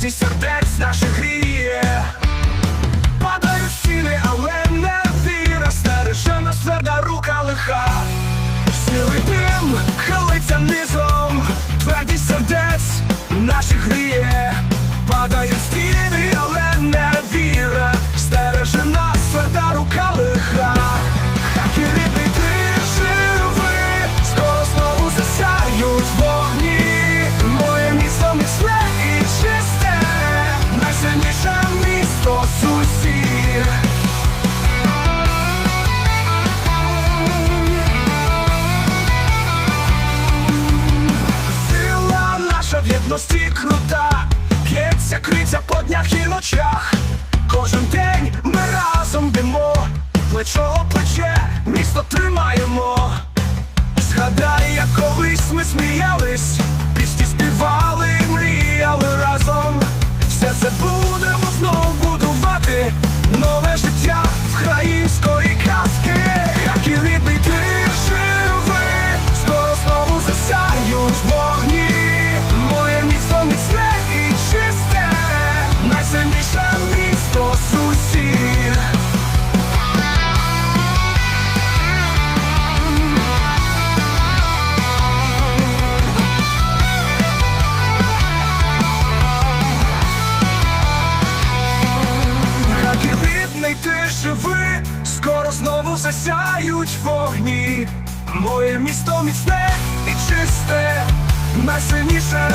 Твердість сердець наших гріє Падають стіни, але не віра. На тверда рука лиха. Сивий дим хилиться низом. Твердість сердець наших гріє в крута, П'ється, криця по днях і ночах. Кожен день ми разом йдемо, плечо о плече, місто тримаємо. Згадай, як колись ми сміялись, засяють вогні. Моє місто міцне і чисте, найсильніше